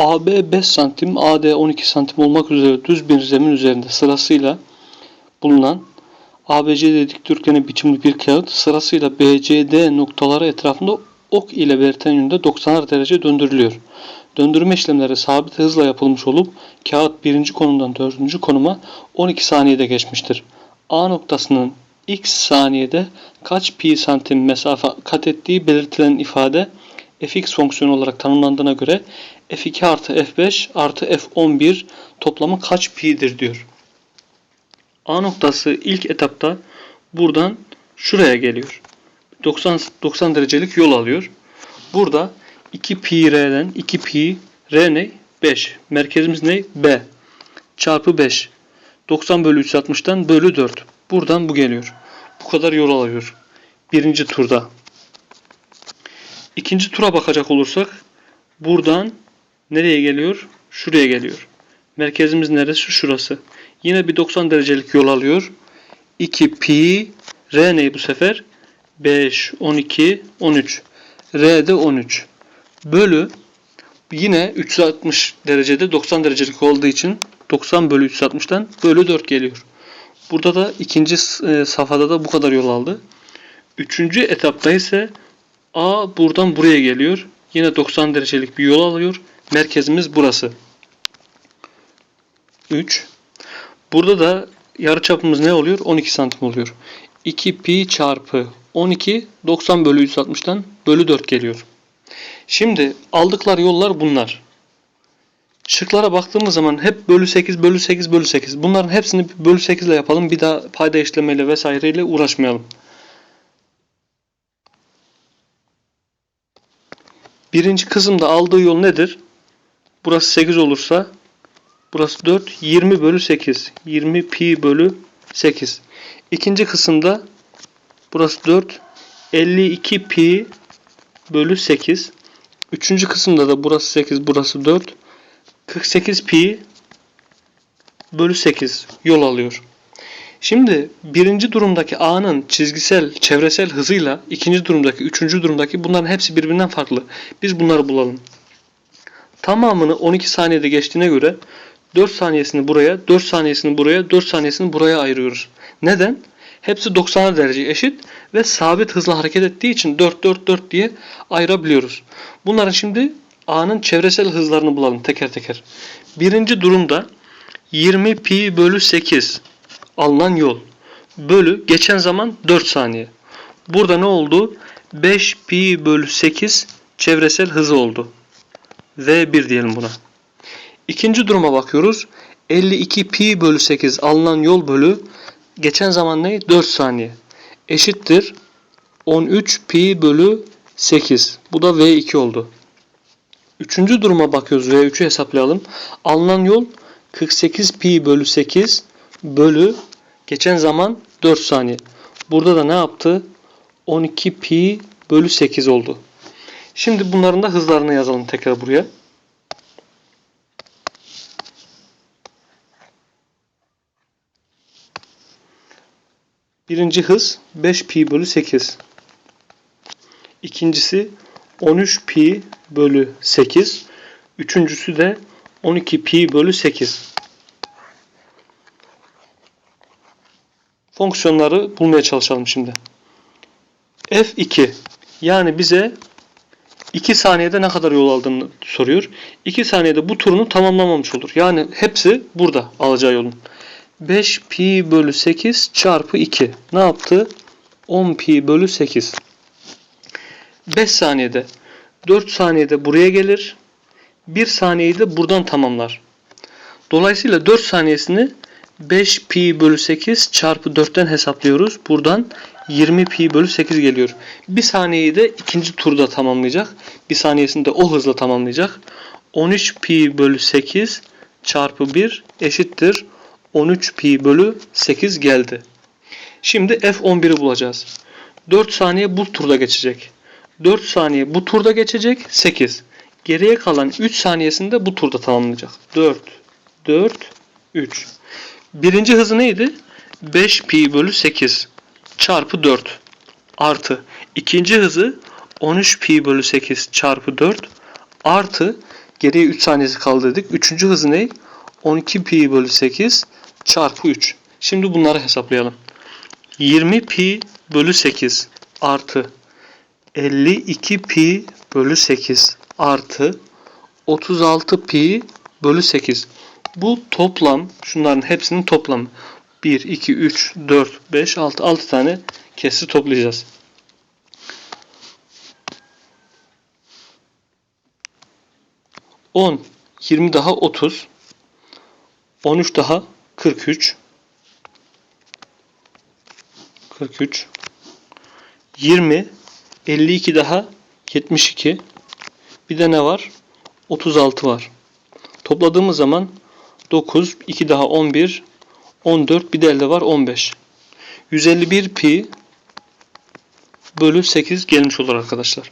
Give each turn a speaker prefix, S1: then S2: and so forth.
S1: AB 5 santim, AD 12 santim olmak üzere düz bir zemin üzerinde sırasıyla bulunan ABC dikdörtgeni biçimli bir kağıt sırasıyla BCD noktaları etrafında ok ile belirten yönde 90'ar derece döndürülüyor. Döndürme işlemleri sabit hızla yapılmış olup kağıt birinci konumdan dördüncü konuma 12 saniyede geçmiştir. A noktasının x saniyede kaç pi santim mesafe kat ettiği belirtilen ifade fx fonksiyonu olarak tanımlandığına göre f2 artı f5 artı f11 toplamı kaç pi'dir diyor. A noktası ilk etapta buradan şuraya geliyor. 90 90 derecelik yol alıyor. Burada 2 pi r'den 2 pi r ne? 5. Merkezimiz ne? B. Çarpı 5. 90 bölü 360'tan bölü 4. Buradan bu geliyor. Bu kadar yol alıyor. Birinci turda. İkinci tura bakacak olursak buradan nereye geliyor? Şuraya geliyor. Merkezimiz neresi? Şurası. Yine bir 90 derecelik yol alıyor. 2 pi r ne bu sefer? 5, 12, 13. R de 13. Bölü yine 360 derecede 90 derecelik olduğu için 90 bölü 360'tan bölü 4 geliyor. Burada da ikinci e, safhada da bu kadar yol aldı. Üçüncü etapta ise A buradan buraya geliyor. Yine 90 derecelik bir yol alıyor. Merkezimiz burası. 3. Burada da yarıçapımız ne oluyor? 12 santim oluyor. 2 pi çarpı 12 90 bölü 160'tan bölü 4 geliyor. Şimdi aldıkları yollar bunlar. Şıklara baktığımız zaman hep bölü 8 bölü 8 bölü 8. Bunların hepsini bölü 8 ile yapalım. Bir daha payda işlemeyle vesaireyle uğraşmayalım. Birinci kısımda aldığı yol nedir? Burası 8 olursa burası 4. 20 bölü 8. 20 pi bölü 8. İkinci kısımda burası 4. 52 pi bölü 8. Üçüncü kısımda da burası 8, burası 4. 48 pi bölü 8 yol alıyor. Şimdi birinci durumdaki A'nın çizgisel, çevresel hızıyla ikinci durumdaki, üçüncü durumdaki bunların hepsi birbirinden farklı. Biz bunları bulalım. Tamamını 12 saniyede geçtiğine göre 4 saniyesini buraya, 4 saniyesini buraya, 4 saniyesini buraya ayırıyoruz. Neden? Hepsi 90 derece eşit ve sabit hızla hareket ettiği için 4 4 4 diye ayırabiliyoruz. Bunların şimdi A'nın çevresel hızlarını bulalım teker teker. Birinci durumda 20 pi bölü 8 alınan yol bölü geçen zaman 4 saniye. Burada ne oldu? 5 pi bölü 8 çevresel hızı oldu. V1 diyelim buna. İkinci duruma bakıyoruz. 52 pi bölü 8 alınan yol bölü geçen zaman ne? 4 saniye. Eşittir 13 pi bölü 8. Bu da V2 oldu. Üçüncü duruma bakıyoruz. V3'ü hesaplayalım. Alınan yol 48 pi bölü 8 bölü geçen zaman 4 saniye. Burada da ne yaptı? 12 pi bölü 8 oldu. Şimdi bunların da hızlarını yazalım tekrar buraya. Birinci hız 5 pi bölü 8. İkincisi 13 pi bölü 8. Üçüncüsü de 12 pi bölü 8. Fonksiyonları bulmaya çalışalım şimdi. F2 yani bize 2 saniyede ne kadar yol aldığını soruyor. 2 saniyede bu turunu tamamlamamış olur. Yani hepsi burada alacağı yolun. 5 pi bölü 8 çarpı 2. Ne yaptı? 10 pi bölü 8. 5 saniyede 4 saniyede buraya gelir. 1 saniyeyi de buradan tamamlar. Dolayısıyla 4 saniyesini 5 pi bölü 8 çarpı 4'ten hesaplıyoruz. Buradan 20 pi bölü 8 geliyor. 1 saniyeyi de ikinci turda tamamlayacak. 1 saniyesini de o hızla tamamlayacak. 13 pi bölü 8 çarpı 1 eşittir. 13 pi bölü 8 geldi. Şimdi F11'i bulacağız. 4 saniye bu turda geçecek. 4 saniye bu turda geçecek 8. Geriye kalan 3 saniyesinde bu turda tamamlayacak. 4, 4, 3. Birinci hızı neydi? 5 pi bölü 8 çarpı 4 artı ikinci hızı 13 pi bölü 8 çarpı 4 artı Geriye 3 saniyesi kaldı dedik. Üçüncü hızı ne? 12 pi bölü 8 çarpı 3. Şimdi bunları hesaplayalım. 20 pi bölü 8 artı 52 pi bölü 8 artı 36 pi bölü 8. Bu toplam şunların hepsinin toplamı. 1, 2, 3, 4, 5, 6, 6 tane kesri toplayacağız. 10, 20 daha 30, 13 daha 43, 43, 20, 52 daha 72, bir de ne var? 36 var. Topladığımız zaman 9, 2 daha 11, 14, bir de elde var 15. 151 pi bölü 8 gelmiş olur arkadaşlar.